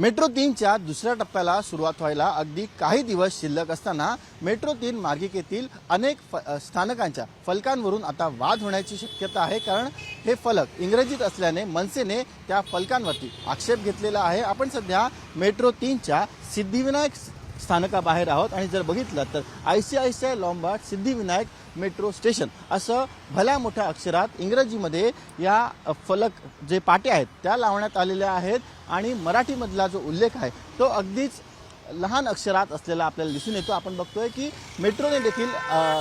Metro तीनच्या दुसऱ्या टप्प्याला सुरुवात व्हायला अगदी काही दिवस शिल्लक असताना मेट्रो तीन मार्गिकेतील अनेक फ स्थानकांच्या फलकांवरून आता वाद होण्याची शक्यता आहे. कारण हे फलक इंग्रजीत असल्याने मनसेने त्या फलकांवरती आक्षेप घेतलेला आहे. आपण सध्या मेट्रो तीनच्या सिद्धिविनायक स्थानकाबाहेर आहोत आणि जर बघितलं तर I C I C I Lombard Siddhivinayak metro station असं भल्या मोठ्या अक्षरात इंग्रजीमध्ये या फलक जे पाट्या आहेत त्या लावण्यात आलेल्या आहेत आणि मराठीमधला जो उल्लेख आहे तो अगदीच लहान अक्षरात असलेला आपल्याला दिसून येतो. आपण बघतोय की मेट्रोने देखील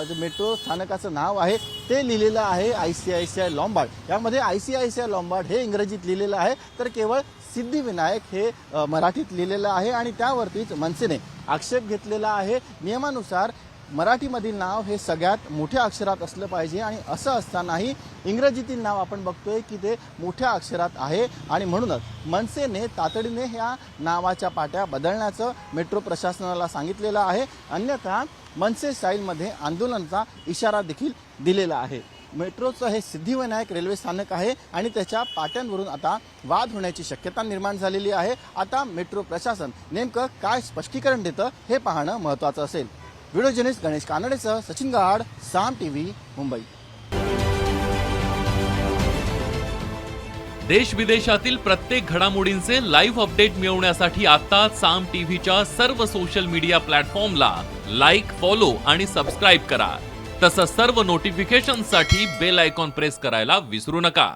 जे मेट्रो स्थानकाचं नाव आहे ते लिहिलेलं आहे I C I C I Lombard. यामध्ये I C I C I Lombard हे इंग्रजीत लिहिलेलं आहे तर केवळ सिद्धिविनायक हे मराठीत लिहिलेलं आहे आणि त्यावरतीच मनसेने आक्षेप घेतलेला आहे. नियमानुसार मराठीमधील नाव हे सगळ्यात मोठ्या अक्षरात असलं पाहिजे आणि असं असतानाही इंग्रजीतील नाव आपण बघतोय की ते मोठ्या अक्षरात आहे. आणि म्हणूनच मनसेने तातडीने ह्या नावाच्या पाट्या बदलण्याचं मेट्रो प्रशासनाला सांगितलेलं आहे. अन्यथा मनसे स्टाईलमध्ये आंदोलनाचा इशारा देखील दिलेला आहे. मेट्रोचं हे सिद्धिविनायक रेल्वे स्थानक आहे आणि त्याच्या पाट्यांवरून आता वाद होण्याची शक्यता निर्माण झालेली आहे. आता मेट्रो प्रशासन नेमकं काय स्पष्टीकरण देतं हे पाहणं महत्त्वाचं असेल. व्हिडिओ जर्नलिस्ट गणेश कानडेसह सचिन गहाड साम टीव्ही मुंबई. देश विदेशातील प्रत्येक घडामोडींचे लाईव्ह अपडेट मिळवण्यासाठी आता साम टीव्हीच्या सर्व सोशल मीडिया प्लॅटफॉर्मला लाईक फॉलो आणि सबस्क्राईब करा. तसंच सर्व नोटिफिकेशनसाठी बेल आयकॉन प्रेस करायला विसरू नका.